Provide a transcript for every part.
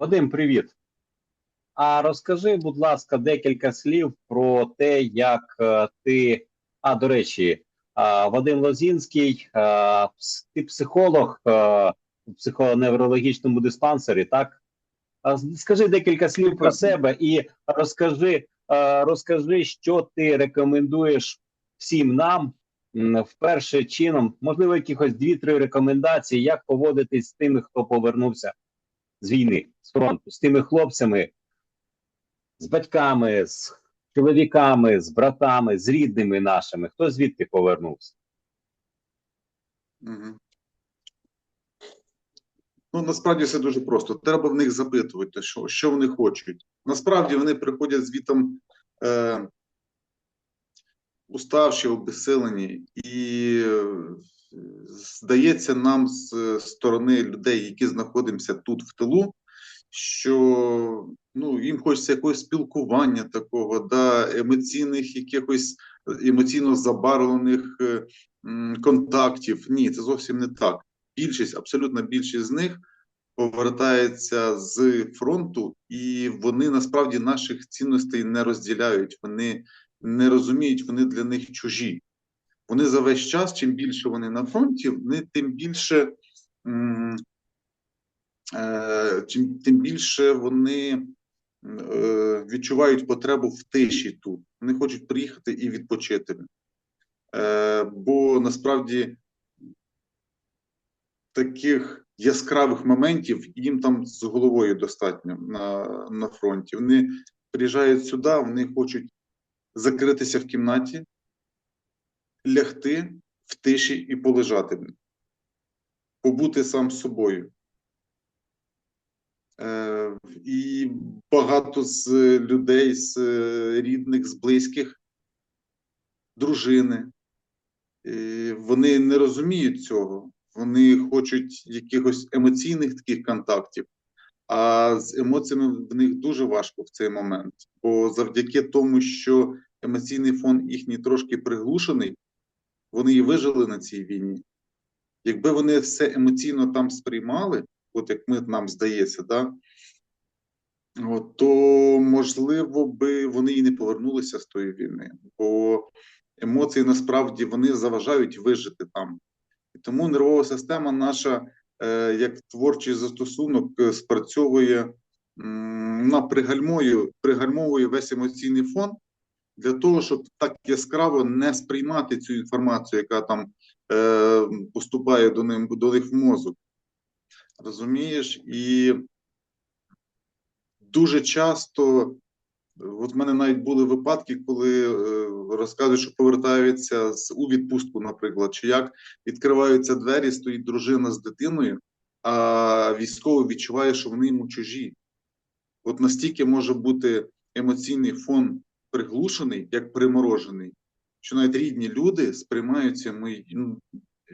Вадим, привіт. А розкажи, будь ласка, декілька слів про те, як е, ти. А, до речі, Вадим Лозінський, ти психолог у психоневрологічному диспансері, так? Скажи декілька слів про себе і розкажи, розкажи, що ти рекомендуєш всім нам. Вперше чином, можливо, якихось дві-три рекомендації, як поводитись з тими, хто повернувся з війни, з фронту, з тими хлопцями, з батьками, з чоловіками, з братами, з рідними нашими. Хто звідти повернувся? Мгм. Ну, насправді все дуже просто. Треба в них запитувати, що, що вони хочуть. Насправді вони приходять звітом е, уставші, обезсилені, і здається нам з сторони людей, які знаходимося тут в тилу, що ну, їм хочеться якогось спілкування такого, да, емоційних якихось емоційно забарвлених е, контактів. Ні, це зовсім не так. Більшість, абсолютна більшість з них повертається з фронту, і вони насправді наших цінностей не розділяють. Вони не розуміють, вони для них чужі. Вони за весь час, чим більше вони на фронті, вони тим більше. е, Чим тим більше вони е, відчувають потребу в тиші тут. Вони хочуть приїхати і відпочити. Е, Бо насправді таких яскравих моментів їм там з головою достатньо на, на фронті. Вони приїжджають сюди, вони хочуть закритися в кімнаті, лягти в тиші і полежати, побути сам з собою. Е, і багато з людей, з е, рідних, з близьких, дружини, е, вони не розуміють цього. Вони хочуть якихось емоційних таких контактів, а з емоціями в них дуже важко в цей момент. Бо завдяки тому, що емоційний фон їхній трошки приглушений, вони і вижили на цій війні. Якби вони все емоційно там сприймали, от як ми нам здається, да, от, то можливо би вони і не повернулися з тої війни, бо емоції насправді вони заважають вижити там. І тому нервова система наша, е, як творчий застосунок, е, спрацьовує вона пригальмує, пригальмовує весь емоційний фон для того, щоб так яскраво не сприймати цю інформацію, яка там е, поступає до, ним, до них в мозок. Розумієш? І дуже часто, от в мене навіть були випадки, коли е, розказують, що повертаються з у відпустку, наприклад, чи як відкриваються двері, стоїть дружина з дитиною, а військовий відчуває, що вони йому чужі. От настільки може бути емоційний фон приглушений, як приморожений, що навіть рідні люди сприймаються, ми, ну,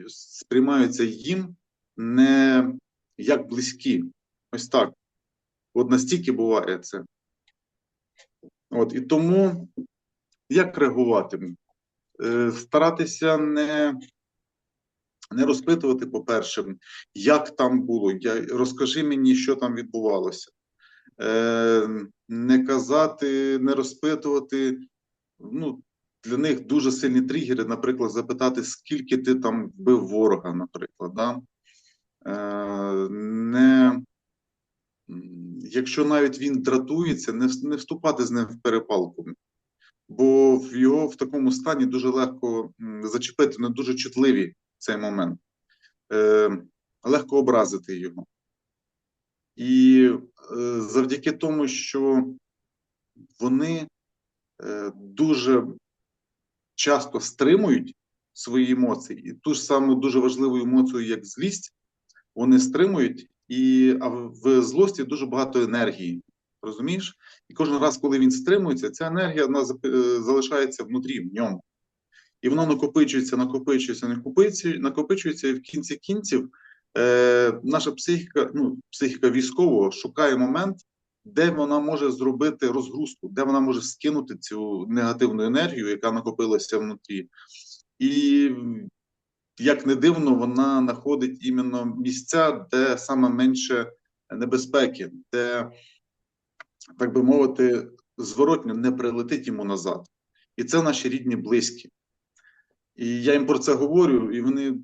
сприймаються їм не як близькі. Ось так. От настільки буває це. От, і тому як реагувати? Е, старатися не, не розпитувати, по-перше, як там було, я, розкажи мені, що там відбувалося. Е, не казати, не розпитувати. Ну, для них дуже сильні тригери, наприклад, запитати, скільки ти там вбив ворога, наприклад. Да? Е, не, якщо навіть він дратується, не, не вступати з ним в перепалку, бо в його в такому стані дуже легко зачепити, не дуже чутливі цей момент, е, легко образити його. І е, завдяки тому, що вони е, дуже часто стримують свої емоції, і ту ж саму дуже важливу емоцію, як злість, вони стримують, і а в злості дуже багато енергії. Розумієш? І кожен раз, коли він стримується, ця енергія вона е, залишається внутрі в ньому. І воно накопичується, накопичується, накопичується, накопичується, і в кінці кінців е, наша психіка, ну, психіка військового шукає момент, де вона може зробити розгрузку, де вона може скинути цю негативну енергію, яка накопилася внутрі. І як не дивно, вона знаходить іменно місця, де саме менше небезпеки, де, так би мовити, зворотньо не прилетить йому назад. І це наші рідні близькі. І я їм про це говорю, і вони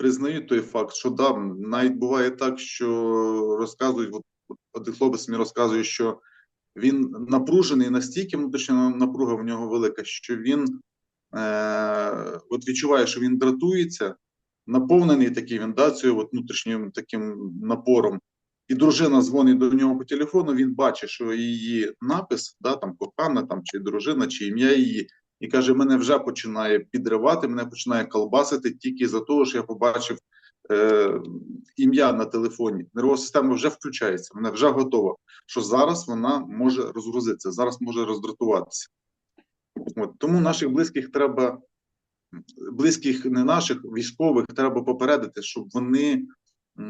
признають той факт, що да, навіть буває так, що розказують, от, один хлопець мені розказує, що він напружений настільки внутрішня напруга в нього велика, що він е, от відчуває, що він дратується, наповнений такий він да, цією от внутрішнім таким напором. І дружина дзвонить до нього по телефону. Він бачить, що її напис, да, там кохана, там чи дружина, чи ім'я її, і каже: мене вже починає підривати, мене починає колбасити тільки за того, що я побачив е, ім'я на телефоні. Нервова система вже включається, вона вже готова. Що зараз вона може розгрузитися, зараз може роздратуватися. От тому наших близьких треба, близьких не наших військових, треба попередити, щоб вони.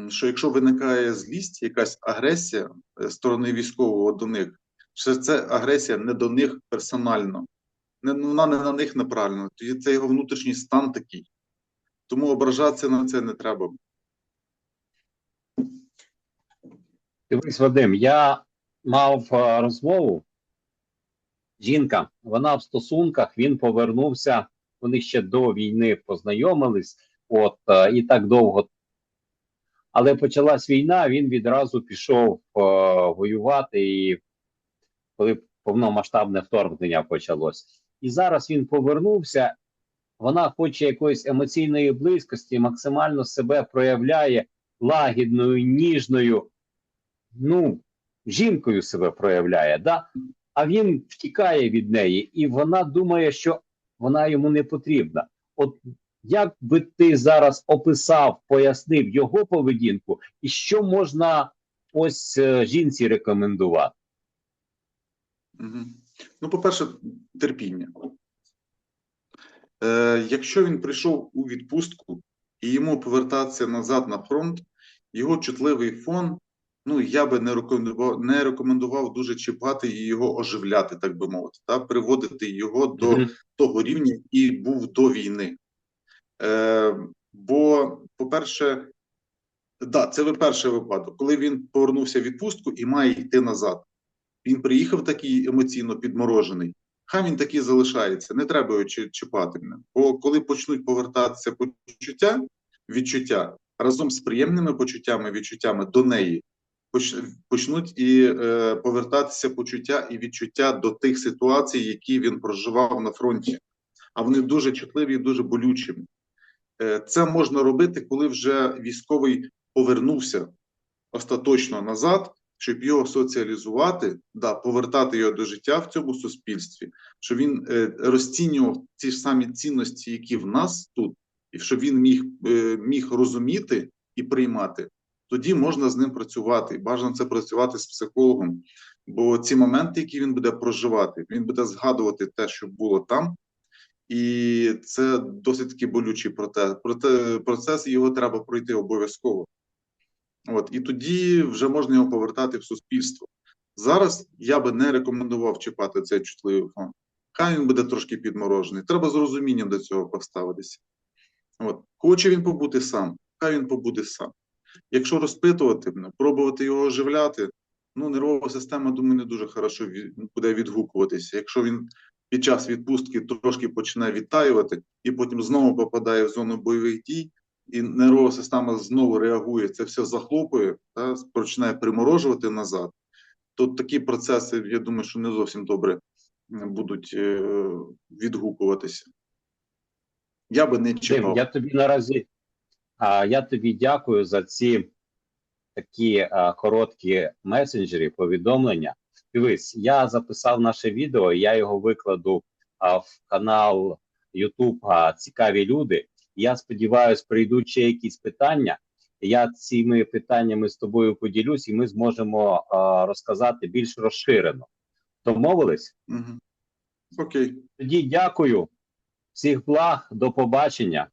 Що якщо виникає злість, якась агресія е, сторони військового до них, що це агресія не до них персонально, не, вона не на них неправильно, тоді це його внутрішній стан такий. Тому ображатися на це не треба. Дивись, Вадим, я мав е, розмову. Жінка, вона в стосунках, він повернувся. Вони ще до війни познайомились, от е, і так довго. Але почалась війна, він відразу пішов е, воювати, і коли повномасштабне вторгнення почалось. І зараз він повернувся. Вона хоче якоїсь емоційної близькості, максимально себе проявляє лагідною, ніжною ну, жінкою себе проявляє, да? а він втікає від неї, і вона думає, що вона йому не потрібна. От як би ти зараз описав, пояснив його поведінку, і що можна ось е, жінці рекомендувати? Мгм. Ну, по-перше, терпіння. Е, якщо він прийшов у відпустку і йому повертатися назад на фронт, його чутливий фон, ну я би не рекомендував, не рекомендував дуже чіпати і його оживляти, так би мовити, та приводити його до Мгм. того рівня, який був до війни. Е, бо, по-перше, да, це перший випадок, коли він повернувся в відпустку і має йти назад. Він приїхав такий емоційно підморожений. Хай він такий залишається, не треба його чіпати. Бо коли почнуть повертатися почуття, відчуття разом з приємними почуттями, відчуттями до неї, почнуть і е, повертатися почуття і відчуття до тих ситуацій, які він проживав на фронті. А вони дуже чутливі і дуже болючі. Е, Це можна робити, коли вже військовий повернувся остаточно назад, щоб його соціалізувати, да, повертати його до життя в цьому суспільстві, щоб він е, розцінював ті ж самі цінності, які в нас тут, і щоб він міг, е, міг розуміти і приймати. Тоді можна з ним працювати. Бажано це працювати з психологом. Бо ці моменти, які він буде проживати, він буде згадувати те, що було там, і це досить таки болючий процес. Проте процес його треба пройти обов'язково. От і тоді вже можна його повертати в суспільство. Зараз я би не рекомендував чіпати цей чутливий фон. Хай він буде трошки підморожений. Треба з розумінням до цього поставитися. От хоче він побути сам, хай він побуде сам. Якщо розпитувати, ну, пробувати його оживляти, ну нервова система, думаю, не дуже хорошо буде відгукуватися. Якщо він під час відпустки трошки починає відтаювати і потім знову попадає в зону бойових дій, і нервова система знову реагує, це все захлопує, та, починає приморожувати назад, то такі процеси, я думаю, що не зовсім добре будуть е, відгукуватися. Я би не чекав. я тобі наразі а, я тобі дякую за ці такі а, короткі месенджері, повідомлення. Дивись, я записав наше відео, я його викладу а, в канал YouTube а, Цікаві люди. Я сподіваюся, прийдуть ще якісь питання. Я цими питаннями з тобою поділюсь, і ми зможемо а, розказати більш розширено. Домовились? Угу. Окей. Тоді дякую. Всіх благ, до побачення.